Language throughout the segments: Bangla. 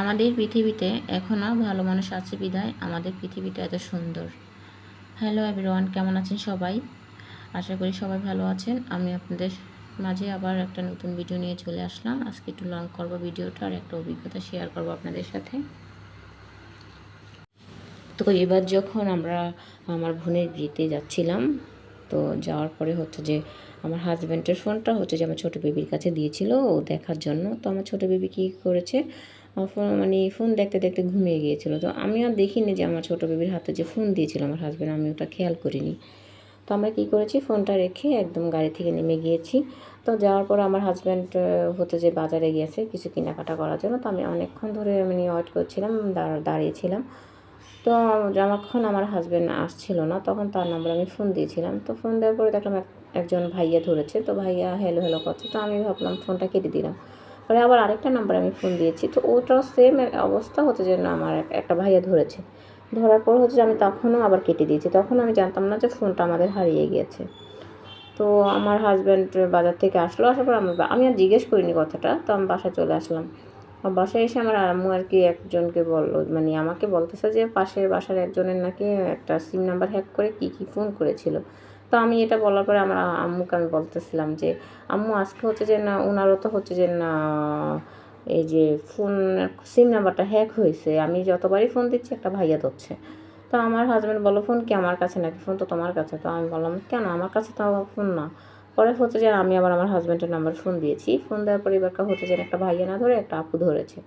আমাদের পৃথিবীতে এখনও ভালো মানুষ আছে বিধায় আমাদের পৃথিবীটা এত সুন্দর। হ্যালো এভরিওয়ান কেমন আছেন সবাই? আশা করি সবাই ভালো আছেন। আমি আপনাদের মাঝে আবার একটা নতুন ভিডিও নিয়ে চলে আসলাম। আজকে একটু লং করব ভিডিওটা আর একটা অভিজ্ঞতা শেয়ার করব আপনাদের সাথে। তো এবার যখন আমরা আমার বোনের বিয়েতে যাচ্ছিলাম, তো যাওয়ার পরে হচ্ছে যে আমার হাজব্যান্ডের ফোনটা হচ্ছে যে আমার ছোটো বেবির কাছে দিয়েছিল ও দেখার জন্য। তো আমার ছোটো বেবি কী করেছে? মানে ফোন দেখতে দেখতে ঘুমিয়ে গিয়েছিল। তো আমি আর দেখিনি যে আমার ছোটো বেবির হাতে যে ফোন দিয়েছিল আমার হাজব্যান্ড আমি ওটা খেয়াল করিনি। তো আমরা কী করেছি, ফোনটা রেখে একদম গাড়ি থেকে নেমে গিয়েছি। তো যাওয়ার পর আমার হাজব্যান্ড হচ্ছে যে বাজারে গিয়েছে কিছু কেনাকাটা করার জন্য। তো আমি অনেকক্ষণ ধরে মানে ওয়েট করছিলাম দাঁড়িয়েছিলাম। তো যখন আমার হাজব্যান্ড আসছিল না, তখন তার নাম্বার আমি ফোন দিয়েছিলাম। তো ফোন দেওয়ার পরে দেখলাম একজন ভাইয়া ধরেছে। তো ভাইয়া হ্যালো হ্যালো করছে। তো আমি ভাবলাম ফোনটা কেটে দিলাম। পরে আবার আরেকটা নাম্বারে আমি ফোন দিয়েছি। তো ওটাও সেম অবস্থা হচ্ছে যে না আমার একটা ভাইয়া ধরেছে। ধরার পর হচ্ছে আমি তখনও আবার কেটে দিয়েছি। তখন আমি জানতাম না যে ফোনটা আমাদের হারিয়ে গিয়েছে। তো আমার হাজব্যান্ড বাজার থেকে আসলো, আসার পর আমি আমি আর জিজ্ঞেস করিনি কথাটা। তো আমি বাসায় চলে আসলাম। বাসায় এসে আমার আম্মু আর কি একজনকে বলল মানে আমাকে বলতেছে যে পাশের বাসার একজনের নাকি একটা সিম নাম্বার হ্যাক করে কি কি ফোন করেছিল। তো আমি এটা বলার পরে আমার আম্মুকে আমি বলতেছিলাম যে, আম্মু, আজকে হচ্ছে যে না ওনারও তো হচ্ছে যে না, এই যে ফোন সিম নাম্বারটা হ্যাক হয়েছে। আমি যতবারই ফোন দিচ্ছি, একটা ভাইয়া ধরছে। তো আমার হাজব্যান্ড বলো ফোন কি আমার কাছে নাকি? ফোন তো তোমার কাছে। তো আমি বললাম, কেন? আমার কাছে তো ফোন না। পরে হচ্ছে যে আমি আবার আমার হাজব্যান্ডের নাম্বার ফোন দিয়েছি। ফোন দেওয়ার পর এবারটা হচ্ছে যে একটা ভাইয়া না ধরে একটা আপু ধরেছে।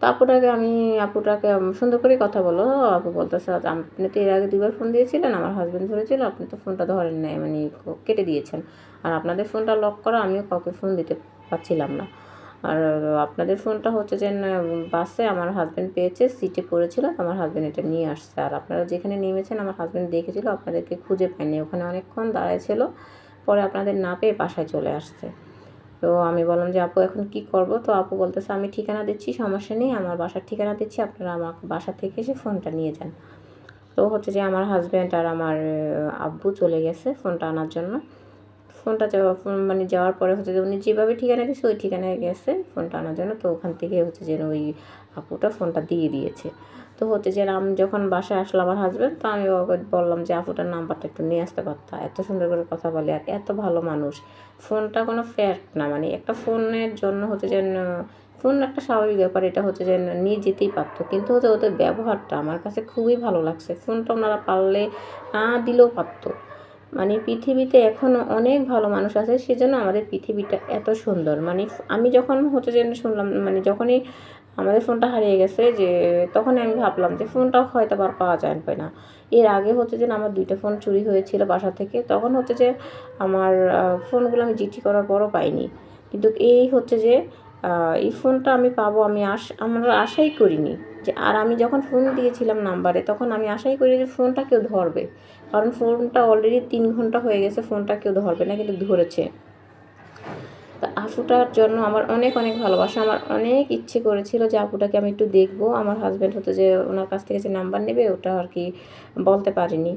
তো আপুটাকে আমি আপুটাকে সুন্দর করে কথা বলো। আপু বলতেছে আপনি তো এর আগে দুবার ফোন দিয়েছিলেন, আমার হাজব্যান্ড ধরেছিল, আপনি তো ফোনটা ধরেন নাই মানে কেটে দিয়েছেন। আর আপনাদের ফোনটা লক করা, আমিও কাউকে ফোন দিতে পারছিলাম না। আর আপনাদের ফোনটা হচ্ছে যে বাসে আমার হাজব্যান্ড পেয়েছে সিটে পড়েছিল আমার হাজব্যান্ড এটা নিয়ে আসছে। আর আপনারা যেখানে নেমেছেন, আমার হাজব্যান্ড দেখেছিল, আপনাদেরকে খুঁজে পায়নি। ওখানে অনেকক্ষণ দাঁড়ায় ছিল, পরে আপনাদের না পেয়ে বাসায় চলে আসছে। তো আমি বললাম যে, আপু, এখন কি করব? তো আপু বলতেছে, আমি ঠিকানা দিচ্ছি, সমস্যা নেই, আমার বাসার ঠিকানা দিচ্ছি, আপনারা আমার বাসা থেকে এসে ফোনটা নিয়ে যান। তো হচ্ছে যে, আমার হাজব্যান্ড আর আমার আব্বু চলে গেছে ফোনটা আনার জন্য। ফোনটা যাওয়া মানে যাওয়ার পরে হচ্ছে যে উনি যেভাবে ঠিকানা দিয়েছে, ওই ঠিকানায় গেছে ফোনটা আনার জন্য। তো ওখান থেকে হচ্ছে যেন ওই আপুটা ফোনটা দিয়ে দিয়েছে। তো হচ্ছে যে আমি যখন বাসায় আসলো আমার হাজব্যান্ড তো আমি ওকে বললাম যে, আপুটার নাম্বারটা একটু নিয়ে আসতে পারতাম এত সুন্দর করে কথা বলে আর এত ভালো মানুষ। ফোনটা কোনো ফ্যাক্ট না। মানে একটা ফোনের জন্য হচ্ছে যে ফোন একটা স্বাভাবিক ব্যাপার, এটা হচ্ছে যে নিয়ে যেতেই পারতো। কিন্তু হচ্ছে ওদের ব্যবহারটা আমার কাছে খুবই ভালো লাগছে। ফোনটা ওনারা পারলে না দিলেও পারতো। মানে পৃথিবীতে এখনও অনেক ভালো মানুষ আছে, সেজন্য আমাদের পৃথিবীটা এত সুন্দর। মানে আমি যখন হচ্ছে যে শুনলাম মানে যখনই আমাদের ফোনটা হারিয়ে গেছে যে তখন আমি ভাবলাম যে ফোনটাও হয়তো আবার পাওয়া যায় না এর আগে হচ্ছে যে আমার দুইটা ফোন চুরি হয়েছিল বাসা থেকে, তখন হচ্ছে যে আমার ফোনগুলো আমি জিটি করার পরও পাইনি। কিন্তু এই হচ্ছে যে এই ফোনটা আমি পাবো, আমি আশ, আমরা আশাই করিনি। যে, আর আমি যখন ফোন দিয়েছিলাম নাম্বারে তখন আমি আশাই করি যে ফোনটা কেউ ধরবে। কারণ ফোনটা অলরেডি তিন ঘণ্টা হয়ে গেছে ফোনটা কেউ ধরবে না, কিন্তু ধরেছে। তা আপুটার জন্য আমার অনেক অনেক ভালোবাসা। আমার অনেক ইচ্ছে করেছিল যে আপুটাকে আমি একটু দেখব। আমার হাজব্যান্ড হতো যে ওনার কাছ থেকে যে নাম্বার নেবে, ওটা আর কি বলতে পারিনি।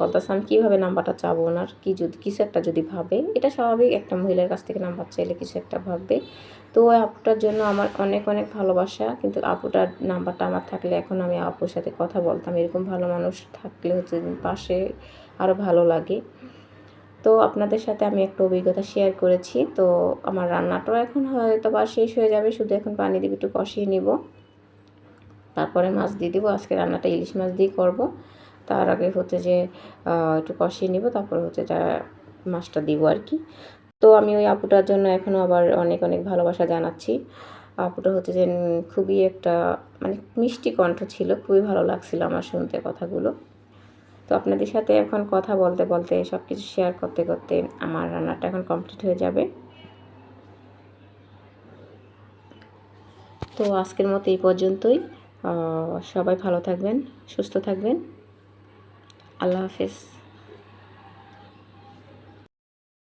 বলতেছে, আমি কীভাবে নাম্বারটা চাবো ওনার? কি যদি, কিছু একটা যদি ভাবে। এটা স্বাভাবিক, একটা মহিলার কাছ থেকে নাম্বার চাইলে কিছু একটা ভাববে। তো ওই আপুটার জন্য আমার অনেক অনেক ভালোবাসা। কিন্তু আপুটার নাম্বারটা আমার থাকলে এখন আমি আপুর সাথে কথা বলতাম। এরকম ভালো মানুষ থাকলে হচ্ছে পাশে আরও ভালো লাগে। তো আপনাদের সাথে আমি একটু অভিজ্ঞতা শেয়ার করেছি। তো আমার রান্নাটাও এখন হয়তো বা শেষ হয়ে যাবে, শুধু এখন পানি দিয়ে একটু কষিয়ে নিব। তারপরে মাছ দিয়ে দেবো, আজকে রান্নাটা ইলিশ মাছ দিয়ে করব। তার আগে হচ্ছে যে একটু কষিয়ে নিব, তারপরে হচ্ছে যা মাছটা দিব আর কি তো আমি ওই আপুটার জন্য এখনও আবার অনেক অনেক ভালোবাসা জানাচ্ছি। আপুটা হচ্ছে যে খুবই একটা মানে মিষ্টি কণ্ঠ ছিল, খুবই ভালো লাগছিল আমার শুনতে কথাগুলো। তো আপনাদের সাথে এখন কথা বলতে বলতে সব কিছু শেয়ার করতে করতে আমার রান্নাটা এখন কমপ্লিট হয়ে যাবে। তো আজকের মতো এই পর্যন্তই। সবাই ভালো থাকবেন, সুস্থ থাকবেন। আল্লাহ হাফেজ।